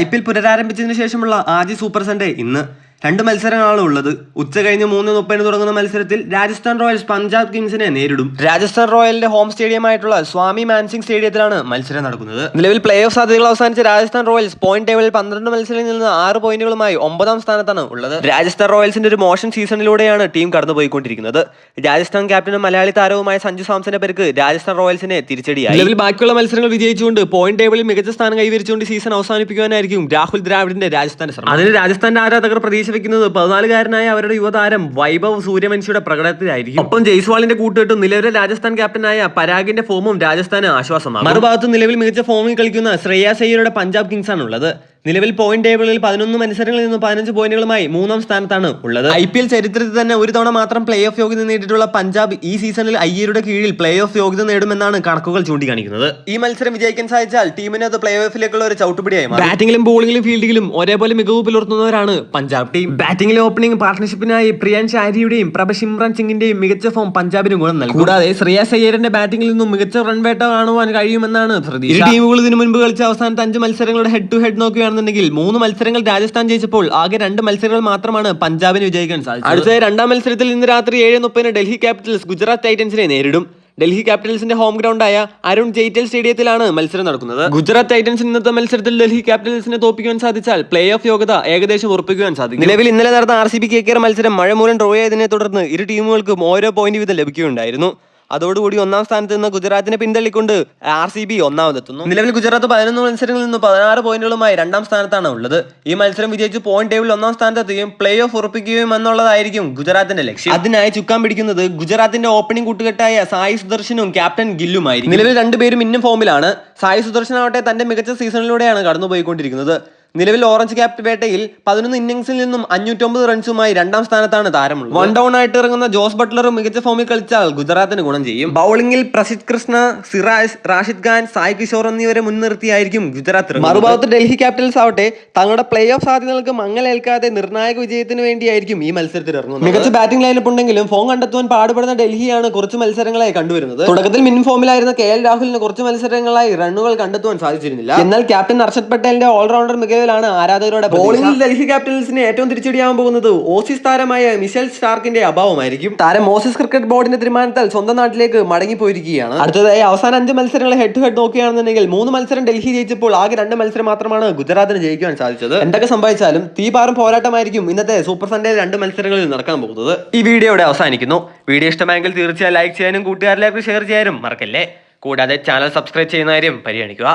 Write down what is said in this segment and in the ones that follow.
I P L പുനരാരംഭിച്ചതിന് ശേഷമുള്ള ആദ്യ super Sunday ഇന്ന്. രണ്ട് മത്സരങ്ങളാണ് ഉള്ളത്. ഉച്ച കഴിഞ്ഞ് മൂന്ന് മുപ്പതിന് തുടങ്ങുന്ന മത്സരത്തിൽ രാജസ്ഥാൻ റോയൽസ് പഞ്ചാബ് കിങ്സിനെ നേരിടും. രാജസ്ഥാൻ റോയലിന്റെ ഹോം സ്റ്റേഡിയമായിട്ടുള്ള സ്വാമി മാൻസിംഗ് സ്റ്റേഡിയത്തിലാണ് മത്സരം നടക്കുന്നത്. നിലവിൽ പ്ലേ ഓഫ് സാധ്യതകൾ അവസാനിച്ച രാജസ്ഥാൻ റോയൽസ് പോയിന്റ് ടേബിളിൽ പന്ത്രണ്ട് മത്സരങ്ങളിൽ നിന്ന് ആറ് പോയിന്റുകളുമായി ഒമ്പതാം സ്ഥാനത്താണ് ഉള്ളത്. രാജസ്ഥാൻ റോയൽസിന്റെ ഒരു മോശം സീസണിലൂടെയാണ് ടീം കടന്നുപോയിക്കൊണ്ടിരിക്കുന്നത്. രാജസ്ഥാൻ ക്യാപ്റ്റനും മലയാളി താരവുമായ സഞ്ജു സാംസന്റെ പേർക്ക് രാജസ്ഥാൻ റോയൽസിനെ തിരിച്ചടിയായി. നിലവിൽ ബാക്കിയുള്ള മത്സരങ്ങൾ വിജയിച്ചുകൊണ്ട് പോയിന്റ് ടേബിളിൽ മികച്ച സ്ഥാനം കൈവരിച്ചുകൊണ്ട് സീസൺ അവസാനിപ്പിക്കുവാനായിരിക്കും രാഹുൽ ദ്രാവിഡിന്റെ രാജസ്ഥാൻ ശ്രമം. അതിന് രാജസ്ഥാൻ ആരാധകർ പ്രതീക്ഷ വെക്കുന്നത് പതിനാലുകാരനായ അവരുടെ യുവതാരം വൈഭവ് സൂര്യവംശിയുടെ പ്രകടനത്തിലായിരിക്കും. ഒപ്പം ജയ്സ്വാളിന്റെ കൂട്ടുകെട്ടും നിലവിലെ രാജസ്ഥാൻ ക്യാപ്റ്റനായ പരാഗിന്റെ ഫോമും രാജസ്ഥാന് ആശ്വാസമാണ് മറുഭാഗത്ത് നിലവിൽ മികച്ച ഫോമിൽ കളിക്കുന്ന ശ്രേയാസ് അയ്യരുടെ പഞ്ചാബ് കിങ്സ് ആണുള്ളത് നിലവിൽ പോയിന്റ് ടേബിളിൽ പതിനൊന്ന് മത്സരങ്ങളിൽ നിന്ന് പതിനഞ്ച് പോയിന്റുകളുമായി മൂന്നാം സ്ഥാനത്താണ് ഉള്ളത്. ഐ പി എൽ ചരിത്രത്തിൽ തന്നെ ഒരു തവണ മാത്രം പ്ലേ ഓഫ് യോഗ്യത നേടിയിട്ടുള്ള പഞ്ചാബ് ഈ സീസണിൽ അയ്യരുടെ കീഴിൽ പ്ലേ ഓഫ് യോഗ്യത നേടുമെന്നാണ് കണക്കുകൾ ചൂണ്ടിക്കാണിക്കുന്നത്. ഈ മത്സരം വിജയിക്കാൻ സാധിച്ചാൽ ടീമിന് അത് പ്ലേ ഓഫിലേക്കുള്ള ഒരു ചവിട്ടുപിടിയായി. ബാറ്റിംഗിലും ബോളിംഗിലും ഫീൽഡിംഗിലും ഒരേപോലെ മികവ് പുലർത്തുന്നവരാണ് പഞ്ചാബ് ടീം ബാറ്റിംഗിലെ ഓപ്പണിംഗ് പാർട്ട്ണർഷിപ്പിനായി പ്രിയാൻ ശാരിയുടെയും പ്രഭ ഇമ്രാൻ സിംഗിന്റെയും മികച്ച ഫോം പഞ്ചാബിന് ഗുണം നൽകും. കൂടാതെ ശ്രേയസ് അയ്യരന്റെ ബാറ്റിംഗിൽ നിന്നും മികച്ച റൺ വേട്ട കാണുവാൻ കഴിയുമെന്നാണ് പ്രതീക്ഷ. ടീമുകൾ ഇതിനു മുൻപ് കളിച്ച അവസാനത്തെ അഞ്ച് മത്സരങ്ങളുടെ ഹെഡ് ടു ഹെഡ് നോക്കുകയാണെന്നുണ്ടെങ്കിൽ മൂന്ന് മത്സരങ്ങൾ രാജസ്ഥാൻ ജയിച്ചപ്പോൾ ആകെ രണ്ട് മത്സരങ്ങൾ മാത്രമാണ് പഞ്ചാബിന് വിജയിക്കാൻ സാധിച്ചത്. അടുത്ത രണ്ടാം മത്സരത്തിൽ ഇന്ന് രാത്രി ഏഴ് മുപ്പതിന് ഡൽഹി ക്യാപിറ്റൽസ് ഗുജറാത്ത് ടൈറ്റൻസിനെ നേരിടും. ഡൽഹി ക്യാപിറ്റൽസിന്റെ ഹോം ഗ്രൗണ്ടായ അരുൺ ജെയ്റ്റൽ സ്റ്റേഡിയത്തിലാണ് മത്സരം നടക്കുന്നത്. ഗുജറാത്ത് ടൈറ്റൻസ് ഇന്നത്തെ മത്സരത്തിൽ ഡൽഹി ക്യാപിറ്റൽസിനെ തോപ്പിക്കുവാൻ സാധിച്ചാൽ പ്ലേ ഓഫ് യോഗ്യത ഏകദേശം ഉറപ്പിക്കുവാൻ സാധിക്കും. നിലവിൽ ഇന്നലെ നടന്ന R C B KKR മത്സരം മഴ മൂലം ഡ്രോ ആയതിനെ തുടർന്ന് ഇരു ടീമുകൾക്കും ഓരോ പോയിന്റ് വീതം ലഭിക്കുകയുണ്ടായിരുന്നു. അതോടുകൂടി ഒന്നാം സ്ഥാനത്ത് നിന്ന് ഗുജറാത്തിനെ പിന്തള്ളിക്കൊണ്ട് ആർ സി ബി ഒന്നാമതെത്തുന്നു. നിലവിൽ ഗുജറാത്ത് പതിനൊന്ന് മത്സരങ്ങളിൽ നിന്ന് പതിനാറ് പോയിന്റുകളുമായി രണ്ടാം സ്ഥാനത്താണ് ഉള്ളത്. ഈ മത്സരം വിജയിച്ച് പോയിന്റ് ടേബിൾ ഒന്നാം സ്ഥാനത്തെത്തുകയും പ്ലേ ഓഫ് ഉറപ്പിക്കുകയും എന്നുള്ളതായിരിക്കും ഗുജറാത്തിന്റെ ലക്ഷ്യം. അതിനായി ചുക്കാൻ പിടിക്കുന്നത് ഗുജറാത്തിന്റെ ഓപ്പണിംഗ് കൂട്ടുകെട്ടായ സായി സുദർശനും ക്യാപ്റ്റൻ ഗില്ലുമായിരിക്കും. നിലവിൽ രണ്ടുപേരും ഇന്നും ഫോമിലാണ് സായി സുദർശൻ ആവട്ടെ തന്റെ മികച്ച സീസണിലൂടെയാണ് കടന്നുപോയിക്കൊണ്ടിരിക്കുന്നത്. നിലവിൽ ഓറഞ്ച് ക്യാപ്റ്റ് വേട്ടയിൽ പതിനൊന്ന് ഇന്നിംഗ്സിൽ നിന്നും അഞ്ഞൂറ്റൊമ്പത് റൺസുമായി രണ്ടാം സ്ഥാനത്താണ് താരമുള്ളത്. വൺ ഡൗൺ ആയിട്ട് ഇറങ്ങുന്ന ജോസ് ബട്ട്ലറും മികച്ച ഫോമിൽ കളിച്ചാൽ ഗുജറാത്തിന് ഗുണം ചെയ്യും. ബൗളിംഗിൽ പ്രസിദ് കൃഷ്ണ സിറാജ് റാഷിദ് ഖാൻ സായ് കിഷോർ എന്നിവരെ മുൻനിർത്തിയായിരിക്കും ഗുജറാത്ത്. മറുഭാഗത്ത് ഡൽഹി ക്യാപിറ്റൽസ് ആവട്ടെ തങ്ങളുടെ പ്ലേ ഓഫ് സാധ്യതകൾക്ക് മങ്ങലേൽക്കാതെ നിർണായക വിജയത്തിന് വേണ്ടിയായിരിക്കും ഈ മത്സരത്തിൽ ഇറങ്ങുന്നത്. മികച്ച ബാറ്റിംഗ് ലൈനപ്പ് ഉണ്ടെങ്കിലും ഫോം കണ്ടെത്തുവാൻ പാടുപെടുന്ന ഡൽഹിയാണ് കുറച്ച് മത്സരങ്ങളായി കണ്ടുവരുന്നത്. തുടക്കത്തിൽ മിൻ ഫോമിലായിരുന്ന കെ എൽ രാഹുലിന് കുറച്ച് മത്സരങ്ങളായി റണ്ണുകൾ കണ്ടെത്തുവാൻ സാധിച്ചിരുന്നില്ല. എന്നാൽ ക്യാപ്റ്റൻ അർഷദ് പട്ടേലിന്റെ ഓൾറൗണ്ടർ മികവിലാണ് ആരാധകരുടെ ബോളിംഗിൽ ഡൽഹി ക്യാപിറ്റൽസിന് ഏറ്റവും തിരിച്ചടിയാവാൻ പോകുന്നത് ഓസീസ് താരമായ മിഷൽ സ്റ്റാർക്കിന്റെ അഭാവമായിരിക്കും. താരം ഓസീസ് ക്രിക്കറ്റ് ബോർഡിന്റെ തീരുമാനത്താൽ സ്വന്തം നാട്ടിലേക്ക് മടങ്ങിപ്പോയിരിക്കുകയാണ്. അടുത്തതായി അവസാന അഞ്ച് മത്സരങ്ങൾ ഹെഡ് ടു ഹെഡ് നോക്കുകയാണെന്നുണ്ടെങ്കിൽ മൂന്ന് മത്സരം ഡൽഹി ജയിച്ചപ്പോൾ ആകെ രണ്ട് മത്സരം മാത്രമാണ് ഗുജറാത്തിന് ജയിക്കുവാൻ സാധിച്ചത്. എന്തൊക്കെ സംഭവിച്ചാലും തീപാറും പോരാട്ടമായിരിക്കും ഇന്നത്തെ സൂപ്പർ സൺഡേ രണ്ട് മത്സരങ്ങളിൽ നടക്കാൻ പോകുന്നത്. ഈ വീഡിയോ ഇവിടെ അവസാനിക്കുന്നു. വീഡിയോ ഇഷ്ടമായെങ്കിൽ തീർച്ചയായും ലൈക്ക് ചെയ്യാനും കൂട്ടുകാരിലേക്ക് ഷെയർ ചെയ്യാനും മറക്കല്ലേ? കൂടാതെ ചാനൽ സബ്സ്ക്രൈബ് ചെയ്യുന്ന കാര്യം പരിഗണിക്കുക.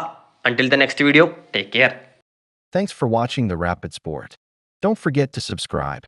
Until the next video take care Thanks for watching the Rapid Sport. Don't forget to subscribe.